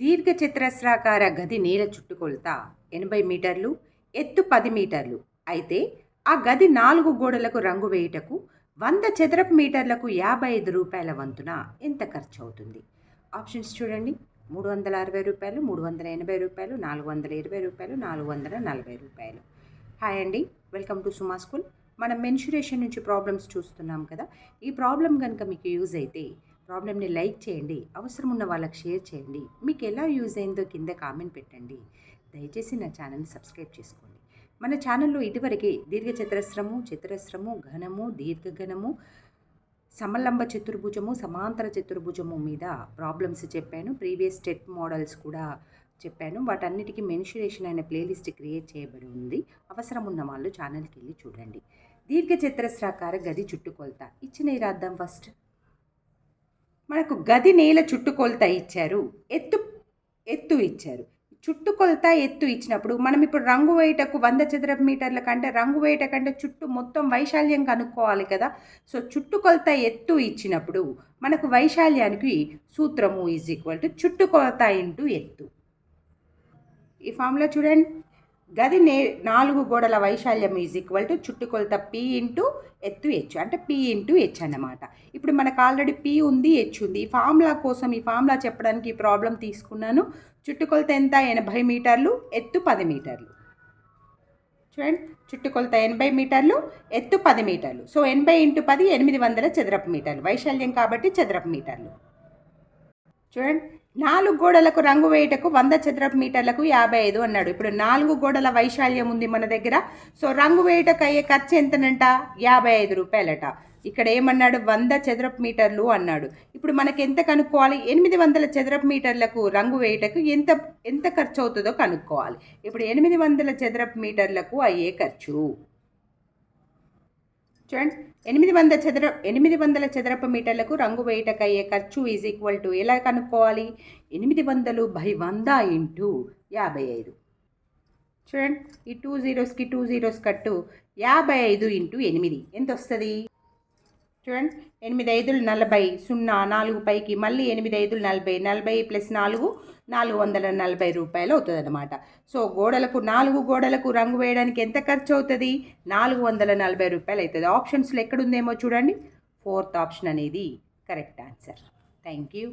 దీర్ఘ చతురస్రాకార గది నేల చుట్టుకొలత ఎనభై మీటర్లు ఎత్తు పది మీటర్లు. అయితే ఆ గది నాలుగు గోడలకు రంగు వేయుటకు వంద చదరపు మీటర్లకు యాభై ఐదు రూపాయల వంతున ఎంత ఖర్చు అవుతుంది ఆప్షన్స్ చూడండి. మూడు వందల అరవై రూపాయలు మూడు వందల ఎనభై రూపాయలు నాలుగు వందల ఇరవై రూపాయలు నాలుగు వందల నలభై రూపాయలు. హాయ్ అండి. Welcome to Suma school. మనం మెన్షురేషన్ నుంచి ప్రాబ్లమ్స్ చూస్తున్నాం కదా. ఈ ప్రాబ్లం కనుక మీకు యూజ్ అయితే ప్రాబ్లమ్ని లైక్ చేయండి అవసరం ఉన్న వాళ్ళకి షేర్ చేయండి. మీకు ఎలా యూజ్ అయిందో కింద కామెంట్ పెట్టండి. దయచేసి నా ఛానల్ని సబ్స్క్రైబ్ చేసుకోండి. మన ఛానల్లో ఇటువరకే దీర్ఘ చతురస్రము చతురస్రము ఘనము దీర్ఘఘనము సమలంబ చతుర్భుజము సమాంతర చతుర్భుజము మీద ప్రాబ్లమ్స్ చెప్పాను. ప్రీవియస్ స్టెట్ మోడల్స్ కూడా చెప్పాను. వాటన్నిటికీ మెన్షురేషన్ అనే ప్లేలిస్ట్ క్రియేట్ చేయబడి ఉంది. అవసరం ఉన్న వాళ్ళు ఛానల్కి వెళ్ళి చూడండి. దీర్ఘ చతురస్రాకార గది చుట్టుకొలత. ఇచ్చిన రాద్దాం ఫస్ట్. మనకు గది నేల చుట్టుకొలత ఇచ్చారు. ఎత్తు ఎత్తు ఇచ్చారు. చుట్టుకొలత ఎత్తు ఇచ్చినప్పుడు మనం ఇప్పుడు రంగు వేయటకు వంద చదరపు మీటర్ల కంటే రంగు వేయట కంటే చుట్టూ మొత్తం వైశాల్యం కనుక్కోవాలి కదా. సో చుట్టుకొలత ఎత్తు ఇచ్చినప్పుడు మనకు వైశాల్యానికి సూత్రము ఈజ్ ఈక్వల్ టు చుట్టుకొలత ఇంటూ ఎత్తు. ఈ ఫామ్లో చూడండి. గది నే నాలుగు గోడల వైశాల్యం ఈజ్ ఈక్వల్ టు చుట్టుకొలత పి ఇంటూ ఎత్తు హెచ్ అంటే పి ఇంటూ హెచ్ అన్నమాట. ఇప్పుడు మనకు ఆల్రెడీ పి ఉంది హెచ్ ఉంది. ఈ ఫార్ములా కోసం ఈ ఫార్ములా చెప్పడానికి ఈ ప్రాబ్లం తీసుకున్నాను. చుట్టుకొలత ఎంత? ఎనభై మీటర్లు. ఎత్తు పది మీటర్లు. చూడండి. చుట్టుకొలత ఎనభై మీటర్లు. ఎత్తు పది మీటర్లు. సో ఎనభై ఇంటూ పది ఎనిమిది వందల చదరపు మీటర్లు. వైశాల్యం కాబట్టి చదరపు మీటర్లు. చూడండి. నాలుగు గోడలకు రంగు వేయటకు వంద చదరపు మీటర్లకు యాభై ఐదు అన్నాడు. ఇప్పుడు నాలుగు గోడల వైశాల్యం ఉంది మన దగ్గర. సో రంగు వేయటకు అయ్యే ఖర్చు ఎంతనంట? యాభై ఐదు రూపాయలట. ఇక్కడ ఏమన్నాడు? వంద చదరపు మీటర్లు అన్నాడు. ఇప్పుడు మనకి ఎంత కనుక్కోవాలి? ఎనిమిది వందల చదరపు మీటర్లకు రంగు వేయటకు ఎంత ఎంత ఖర్చు అవుతుందో కనుక్కోవాలి. ఇప్పుడు ఎనిమిది వందల చదరపు మీటర్లకు అయ్యే ఖర్చు. చూడండి ఎనిమిది వంద చదర ఎనిమిది వందల చదరపు మీటర్లకు రంగు వేయటకయ్యే ఖర్చు ఈజ్ ఈక్వల్ టు ఎలా కనుక్కోవాలి? ఎనిమిది వందలు బై వంద ఇంటూ యాభై ఐదు. చూడండి ఈ టూ జీరోస్కి టూ జీరోస్ కట్టు యాభై ఐదు ఇంటూ ఎనిమిది. ఎంత వస్తుంది? చూడండి ఎనిమిది ఐదులు నలభై సున్నా నాలుగు పైకి మళ్ళీ ఎనిమిది ఐదులు నలభై నలభై ప్లస్ నాలుగు నాలుగు వందల నలభై రూపాయలు అవుతుంది అనమాట సో గోడలకు నాలుగు గోడలకు రంగు వేయడానికి ఎంత ఖర్చు అవుతుంది? నాలుగు వందల నలభై రూపాయలు అవుతుంది. ఆప్షన్స్లో ఎక్కడుందేమో చూడండి. ఫోర్త్ ఆప్షన్ అనేది కరెక్ట్ ఆన్సర్ థ్యాంక్ యూ